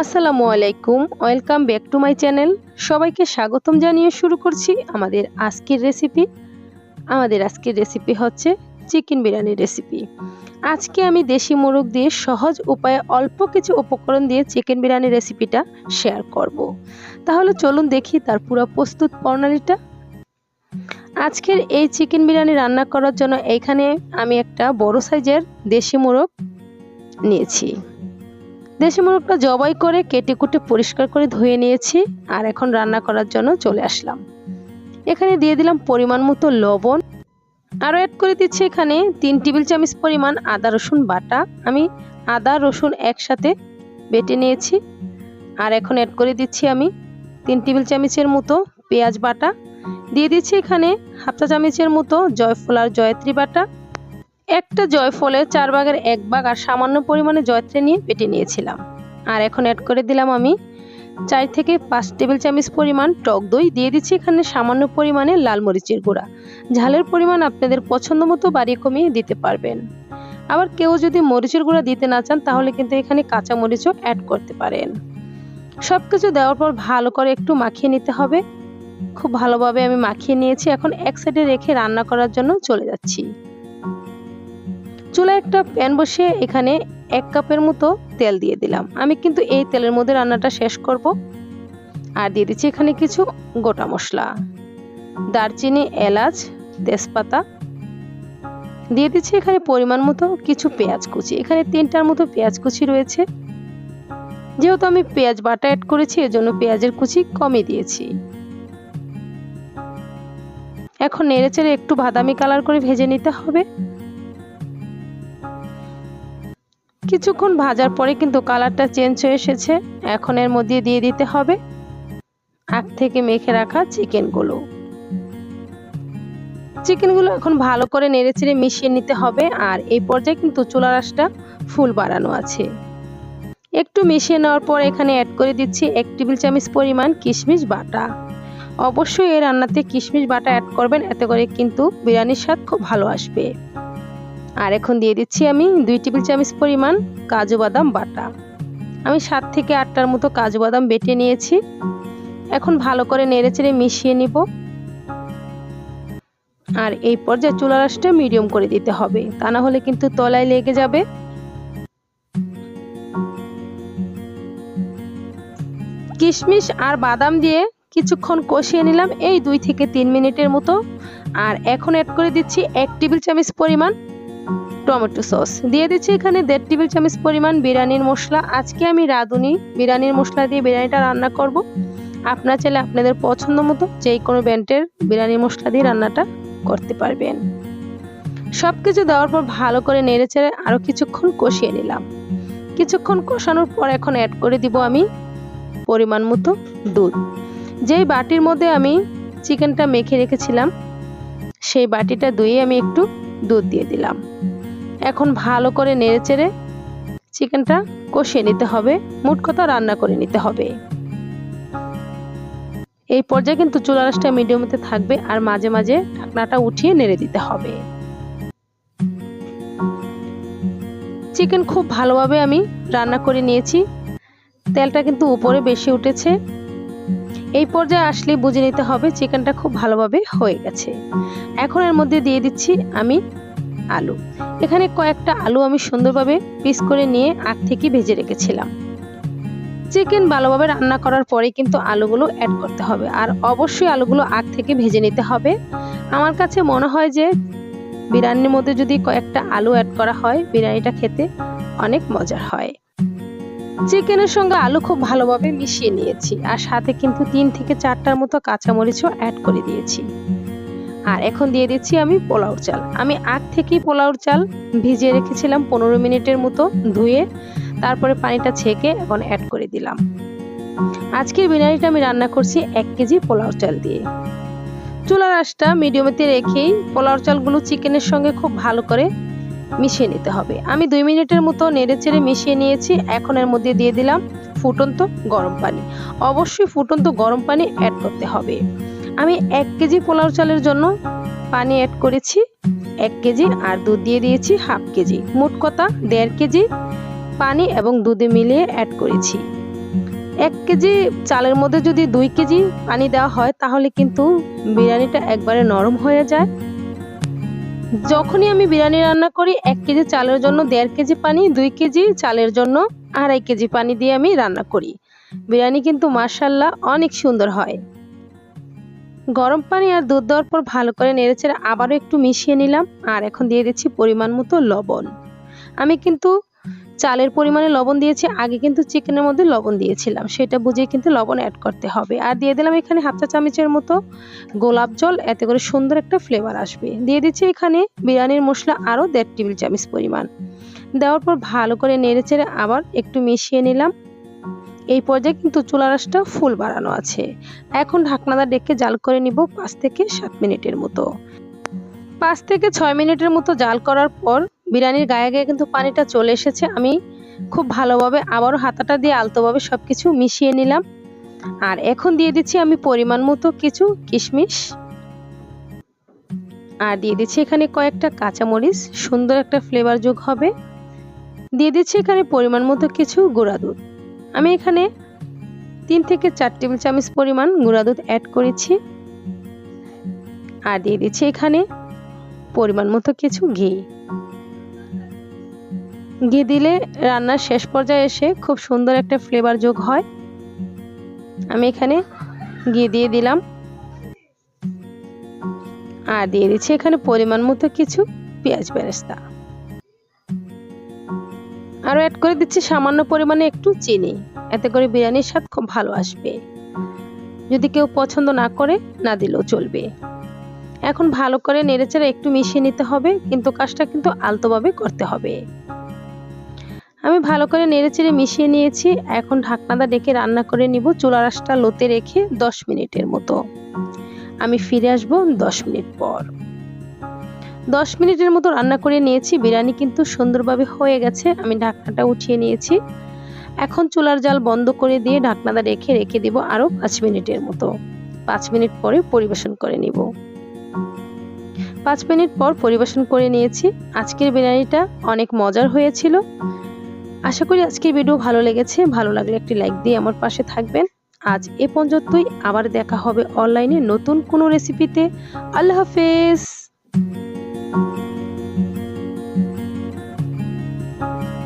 আসসালামু আলাইকুম, welcome back to my channel. সবাইকে স্বাগতম জানিয়ে শুরু করছি আমাদের আজকের রেসিপি। আমাদের আজকের রেসিপি হচ্ছে চিকেন বিরিয়ানির রেসিপি। আজকে আমি দেশি মোরগ দিয়ে সহজ উপায়ে অল্প কিছু উপকরণ দিয়ে চিকেন বিরিয়ানি রেসিপিটা শেয়ার করব। তাহলে চলুন দেখি তার পুরো প্রস্তুত প্রণালীটা। আজকের এই চিকেন বিরিয়ানি রান্না করার জন্য এইখানে আমি একটা বড় সাইজের দেশি মোরগ নিয়েছি। দেশি মোরগটা জবাই করে কেটে কুটে পরিষ্কার করে ধুয়ে নিয়েছি আর এখন রান্না করার জন্য চলে আসলাম। এখানে দিয়ে দিলাম পরিমাণ মতো লবণ। আরও অ্যাড করে দিচ্ছি এখানে তিন টেবিল চামচ পরিমাণ আদা, রসুন বাটা। আমি আদা, রসুন একসাথে বেটে নিয়েছি। আর এখন অ্যাড করে দিচ্ছি আমি তিন টেবিল চামচের মতো পেঁয়াজ বাটা। দিয়ে দিচ্ছি এখানে হাফ চা চামচের মতো জয়ফল আর জয়ত্রী বাটা। একটা জয়ফলের চার ভাগের এক ভাগ আর সামান্য পরিমাণে জয়ত্রী নিয়ে বেটে নিয়েছিলাম। আর এখন অ্যাড করে দিলাম আমি চার থেকে পাঁচ টেবিল চামচ পরিমাণ টক দই। দিয়ে দিচ্ছি এখানে সামান্য পরিমাণে লাল মরিচের গুঁড়া। ঝালের পরিমাণ আপনাদের পছন্দ মতো বাড়িয়ে কমিয়ে দিতে পারবেন। আবার কেউ যদি মরিচের গুঁড়া দিতে না চান, তাহলে কিন্তু এখানে কাঁচা মরিচও অ্যাড করতে পারেন। সব কিছু দেওয়ার পর ভালো করে একটু মাখিয়ে নিতে হবে। খুব ভালোভাবে আমি মাখিয়ে নিয়েছি। এখন এক সাইডে রেখে রান্না করার জন্য চলে যাচ্ছি। চুলায় একটা প্যান বসিয়ে এখানে এক কাপের মতো তেল দিয়ে দিলাম। আমি কিন্তু এই তেলের মধ্যে রান্নাটা শেষ করব। আর দিয়ে দিচ্ছি এখানে কিছু গোটা মশলা। দারচিনি, এলাচ, তেজপাতা। দিয়ে দিচ্ছি এখানে পরিমাণ মতো কিছু পেঁয়াজ কুচি। এখানে তিনটার মতো পেঁয়াজ কুচি রয়েছে। যেহেতু আমি পেঁয়াজ বাটা অ্যাড করেছি, এজন্য পেঁয়াজের কুচি কমই দিয়েছি। এখন নেড়েচেড়ে একটু বাদামি কালার করে ভেজে নিতে হবে। কিছুক্ষণ ভাজার পরে কিন্তু কালারটা চেঞ্জ হয়ে এসেছে। এখন এর মধ্যে দিয়ে দিতে হবে আগ থেকে মেখে রাখা চিকেনগুলো। চিকেনগুলো এখন ভালো করে নেড়েচেড়ে মিশিয়ে নিতে হবে আর এই পর্যায়ে কিন্তু চুলার আঁশটা ফুল বাড়ানো আছে। একটু মিশিয়ে নেওয়ার পর এখানে অ্যাড করে দিচ্ছি এক টেবিল চামচ পরিমাণ কিশমিশ বাটা। অবশ্যই এই রান্নাতে কিশমিশ বাটা অ্যাড করবেন, এতে করে কিন্তু বিরিয়ানির স্বাদ খুব ভালো আসবে। আর এখন দিয়ে দিচ্ছি আমি দুই টেবিল চামচ পরিমাণ কাজু বাদাম বাটা। আমি সাত থেকে আটটার মতো কাজু বাদাম বেটে নিয়েছি। এখন ভালো করে নেড়েচেড়ে মিশিয়ে নিব। আর এই পর্যায়ে চুলা রাসটা মিডিয়াম করে দিতে হবে, তা না হলে কিন্তু তলায় লেগে যাবে। কিশমিশ আর বাদাম দিয়ে কিছুক্ষণ কষিয়ে নিলাম এই দুই থেকে তিন মিনিটের মতো। আর এখন অ্যাড করে দিচ্ছি এক টেবিল চামচ পরিমাণ টমেটো সস। দিয়ে দিচ্ছি এখানে দেড় টেবিল চামচ পরিমাণ বিরিয়ানির মশলা। আজকে আমি রাঁধুনি। বিরিয়ানির মশলা দিয়ে বিরিয়ানিটা রান্না করব। আপনার চাইলে আপনাদের পছন্দ মতো যেই কোনো ব্যান্ডের বিরিয়ানির মশলা দিয়ে রান্নাটা করতে পারবেন। সব কিছু দেওয়ার পর ভালো করে নেড়ে চেড়ে আরও কিছুক্ষণ কষিয়ে নিলাম। কিছুক্ষণ কষানোর পর এখন অ্যাড করে দিব আমি পরিমাণ মতো দুধ। যেই বাটির মধ্যে আমি চিকেনটা মেখে রেখেছিলাম, সেই বাটিটা ধুয়ে আমি একটু দুধ দিয়ে দিলাম। এখন ভালো করে নেড়েচেড়ে চিকেনটা কষিয়ে নিতে হবে। মোট কথা রান্না করে নিতে হবে। এই পর্যায়ে কিন্তু চুলা রাসটা মিডিয়ামতে থাকবে আর মাঝে মাঝে ঢাকনাটা উঠিয়ে নেড়ে দিতে হবে। চিকেন খুব ভালোভাবে আমি রান্না করে নিয়েছি। তেলটা কিন্তু উপরে বেশি উঠেছে। এই পর্যায়ে আসলে বুঝে নিতে হবে চিকেনটা খুব ভালোভাবে হয়ে গেছে। এখন এর মধ্যে দিয়ে দিচ্ছি আমি আলু। এখানে কয়েকটা আলু আমি সুন্দরভাবে পিস করে নিয়ে আগ থেকে ভেজে রেখেছিলাম। চিকেন ভালোভাবে রান্না করার পরে কিন্তু আলুগুলো অ্যাড করতে হবে। আর অবশ্যই আলুগুলো আগ থেকে ভেজে নিতে হবে। আমার কাছে মনে হয় যে বিরিয়ানির মধ্যে যদি কয়েকটা আলু অ্যাড করা হয়, বিরিয়ানিটা খেতে অনেক মজার হয়। চিকেনের সঙ্গে আলু খুব ভালোভাবে মিশিয়ে নিয়েছি। আর সাথে কিন্তু তিন থেকে চারটার মতো কাঁচামরিচও অ্যাড করে দিয়েছি। আর এখন দিয়ে দিচ্ছি আমি পোলাওর চাল। আমি আগ থেকেই পোলাওর চাল ভিজিয়ে রেখেছিলাম পনেরো মিনিটের মতো ধুয়ে, তারপরে পানিটা ছেঁকে এখন অ্যাড করে দিলাম। আজকের বিরিয়ানিটা আমি রান্না করছি এক কেজি পোলাও চাল দিয়ে। চুলার আঁশটা মিডিয়ামেতে রেখেই পোলাও চালগুলো চিকেনের সঙ্গে খুব ভালো করে মিশিয়ে নিতে হবে। আমি দুই মিনিটের মতো নেড়ে চেড়ে মিশিয়ে নিয়েছি, এখন এর মধ্যে দিয়ে দিলাম ফুটন্ত গরম পানি। অবশ্যই ফুটন্ত গরম পানি অ্যাড করতে হবে। আমি এক কেজি পোলাও চালের জন্য পানি অ্যাড করেছি। এক কেজি আর দুধ দিয়ে দিয়েছি হাফ কেজি। মোট কথা দেড় কেজি পানি এবং দুধে মিলিয়ে অ্যাড করেছি। এক কেজি চালের মধ্যে যদি দুই কেজি পানি দেওয়া হয়, তাহলে কিন্তু বিরিয়ানিটা একবারে নরম হয়ে যায়। যখনই আমি বিরিয়ানি রান্না করি, এক কেজি চালের জন্য দেড় কেজি পানি, দুই কেজি চালের জন্য আড়াই কেজি পানি দিয়ে আমি রান্না করি। বিরিয়ানি কিন্তু মার্শাল্লাহ অনেক সুন্দর হয়। গরম পানি আর দুধ দেওয়ার পর ভালো করে নেড়েচেড়ে আবারও একটু মিশিয়ে নিলাম, আর এখন দিয়ে দিচ্ছি পরিমাণ মতো লবণ। আমি কিন্তু চালের পরিমাণে লবণ দিয়েছি, আগে কিন্তু চিকেনের মধ্যে লবণ দিয়েছিলাম, সেটা বুঝিয়ে কিন্তু লবণ অ্যাড করতে হবে। আর দিয়ে দিলাম এখানে হাফ চা চামচের মতো গোলাপ জল, এতে করে সুন্দর একটা ফ্লেভার আসবে। দিয়ে দিচ্ছি এখানে বিরিয়ানির মশলা আরও দেড় টেবিল চামচ পরিমাণ। দেওয়ার পর ভালো করে নেড়েচেড়ে আবার একটু মিশিয়ে নিলাম। এই পর্যায়ে কিন্তু চুলা রাসটা ফুল বাড়ানো আছে। এখন ঢাকনাটা ডেকে জাল করে নিব পাঁচ থেকে সাত মিনিটের মতো। পাঁচ থেকে ছয় মিনিটের মতো জাল করার পর বিরিয়ানির গায়ে গায়ে কিন্তু পানিটা চলে এসেছে। আমি খুব ভালোভাবে আবারও হাতাটা দিয়ে আলতোভাবে সব কিছু মিশিয়ে নিলাম। আর এখন দিয়ে দিচ্ছি আমি পরিমাণ মতো কিছু কিশমিশ। আর দিয়ে দিচ্ছি এখানে কয়েকটা কাঁচামরিচ। সুন্দর একটা ফ্লেভার যোগ হবে। দিয়ে দিচ্ছি এখানে পরিমাণ মতো কিছু গুঁড়া দুধ। আমি এখানে তিন থেকে চার টেবিল চামচ পরিমাণ গুঁড়া দুধ অ্যাড করেছি। আর দিয়ে দিচ্ছি এখানে পরিমাণ মতো কিছু ঘি। ঘি দিলে রান্নার শেষ পর্যায়ে এসে খুব সুন্দর একটা ফ্লেভার যোগ হয়। আমি এখানে ঘি দিয়ে দিলাম। আর দিয়ে দিচ্ছি এখানে পরিমাণ মতো কিছু পেঁয়াজ বেরেস্তা। আরও অ্যাড করে দিচ্ছি সামান্য পরিমাণে একটু চিনি। এতে করে বিরিয়ানির স্বাদ খুব ভালো আসবে। যদি কেউ পছন্দ না করে, না দিলেও চলবে। এখন ভালো করে নেড়েচেড়ে একটু মিশিয়ে নিতে হবে, কিন্তু কাজটা কিন্তু আলতোভাবে করতে হবে। আমি ভালো করে নেড়েচেড়ে মিশিয়ে নিয়েছি। এখন ঢাকনাটা ডেকে রান্না করে নিব। চুলা রাসটা লোতে রেখে দশ মিনিটের মতো। আমি ফিরে আসব দশ মিনিট পর। দশ মিনিটের মতো রান্না করে নিয়েছি। বিরিয়ানি কিন্তু সুন্দরভাবে হয়ে গেছে। আমি ঢাকনাটা উঠিয়ে নিয়েছি। এখন চুলার জাল বন্ধ করে দিয়ে ঢাকনাটা রেখে রেখে দিব আরও পাঁচ মিনিটের মতো। পাঁচ মিনিট পরে পরিবেশন করে নিব। পাঁচ মিনিট পর পরিবেশন করে নিয়েছি। আজকের বিরিয়ানিটা অনেক মজার হয়েছিল। আশা করি আজকের ভিডিও ভালো লেগেছে। ভালো লাগলে একটি লাইক দিয়ে আমার পাশে থাকবেন। আজ এ পর্যন্তই। আবার দেখা হবে অনলাইনে নতুন কোনো রেসিপিতে। আল্লাহ হাফেজ। Thank you.